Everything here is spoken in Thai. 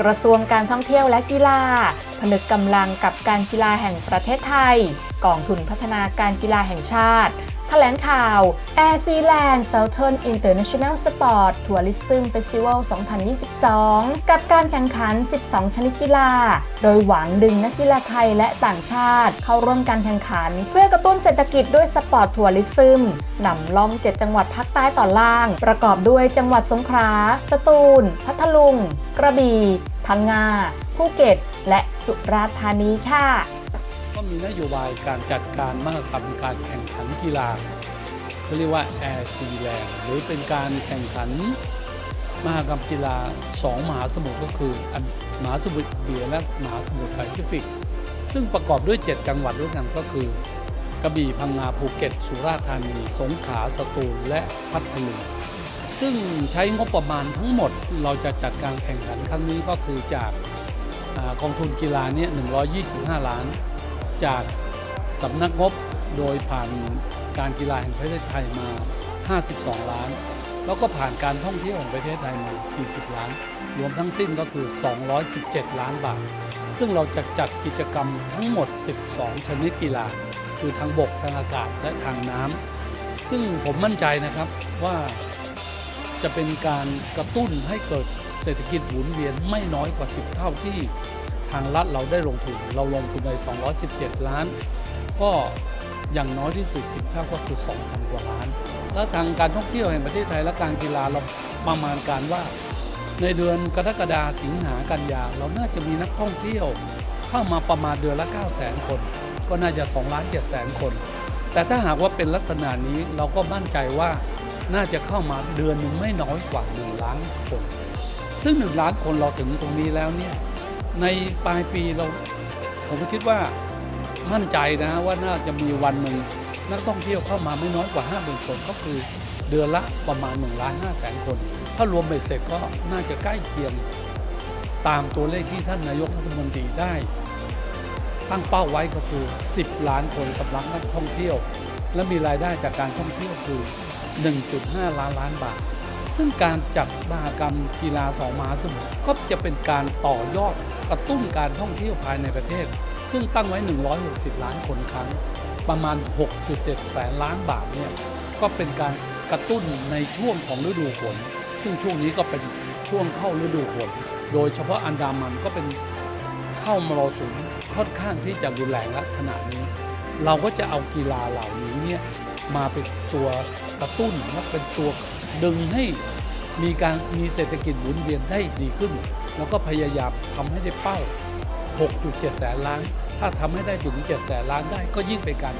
กระทรวงการท่องเที่ยวและกีฬา ผนึกกำลังกับการกีฬาแห่งประเทศไทย กองทุนพัฒนาการกีฬาแห่งชาติ แถลงข่าว Air Sealand Southern International Sport Tourism Festival 2022 กับการแข่งขัน 12 ชนิดกีฬา โดยหวังดึงนักกีฬาไทยและต่างชาติ เข้าร่วมการแข่งขัน เพื่อกระตุ้นเศรษฐกิจด้วยสปอร์ตทัวริซึมนำล่อง 7 จังหวัดภาคใต้ตอนล่าง ประกอบด้วยจังหวัดสงขลา สตูล พัทลุง กระบี่ พังงา ภูเก็ต และสุราษฎร์ธานีค่ะ มีนโยบายการจัดการมหกรรมการแข่งขันกีฬาเขาเรียกว่า Air Sea Land หรือเป็นการแข่งขันมหกรรมกีฬาสองมหาสมุทรก็คือมหาสมุทรเดียและมหาสมุทรแปซิฟิก ซึ่งประกอบด้วย 7 จังหวัดด้วยกันก็คือกระบี่พังงาภูเก็ต สุราษฎร์ธานี สงขลาสตูลและพัทลุงซึ่งใช้งบประมาณทั้งหมดเราจะจัดการแข่งขันครั้งนี้ก็คือจากอกองทุนกีฬาเนี่ย125 ล้าน จากสำนักงบโดยผ่านการกีฬาแห่งประเทศไทยมา 52 ล้าน แล้วก็ผ่านการท่องเที่ยวแห่งประเทศไทยมา 40 ล้าน รวมทั้งสิ้นก็คือ 217 ล้านบาท ซึ่งเราจะจัดกิจกรรมทั้งหมด 12 ชนิดกีฬา คือทางบก ทางอากาศ และทางน้ำ ซึ่งผมมั่นใจนะครับว่าจะเป็นการกระตุ้นให้เกิดเศรษฐกิจหมุนเวียนไม่น้อยกว่า 10 เท่าที่ ทางรัฐเราได้ลงทุน เราลงทุนไป 217 ล้าน ก็อย่างน้อยที่สุด10เท่าก็คือ 2,000 กว่าล้าน แล้วทางการท่องเที่ยวแห่งประเทศไทยและการกีฬาเราประมาณการว่า ในเดือนกรกฎาสิงหากันยาเราน่าจะมีนักท่องเที่ยว เข้ามาประมาณเดือนละ 9 0 0 0 0 0 คน ก็น่าจะ2ล้าน7แสนคน แต่ถ้าหากว่าเป็นลักษณะนี้เราก็มั่นใจว่าน่าจะเข้ามาเดือนหนึ่งไม่น้อยกว่า 1 ล้านคน ซึ่ง 1 ล้านคนเราถึงตรงนี้แล้วเนี่ย ในปลายปีเรา ผมคิดว่ามั่นใจนะว่าน่าจะมีวันหนึ่งนักท่องเที่ยวเข้ามาไม่น้อยกว่า 5 0 0 0 0 คนก็คือเดือนละประมาณ1ล้าน5แสนคน ถ้ารวมเบเสร็จก็น่าจะใกล้เคียงตามตัวเลขที่ท่านนายกรัฐมนตรีได้ ตั้งเป้าไว้ก็คือ 10 ล้านคนสำหรับนักท่องเที่ยว และมีรายได้จากการท่องเที่ยวคือ 1.5 ล้านล้านบาท ซึ่งการจัดมหกรรมกีฬาสองมหาสมุทรก็จะเป็นการต่อยอดกระตุ้นการท่องเที่ยวภายในประเทศ ซึ่งตั้งไว้ 160 ล้านคนครั้ง ประมาณ 6.7 แสนล้านบาทเนี่ยก็เป็นการกระตุ้นในช่วงของฤดูฝน ซึ่งช่วงนี้ก็เป็นช่วงเข้าฤดูฝน โดยเฉพาะอันดามันก็เป็นเข้ามรสุมค่อนข้างที่จะรุนแรงและขณะนี้ เราก็จะเอากีฬาเหล่านี้เนี่ย มาเป็นตัวกระตุ้นและเป็นตัวดึงให้มีการมีเศรษฐกิจหมุนเวียนได้ดีขึ้น แล้วก็พยายามทำให้ได้เป้า 6.7 แสนล้าน ถ้าทำให้ได้ถึง 7 แสนล้านได้ก็ยิ่งเป็นการ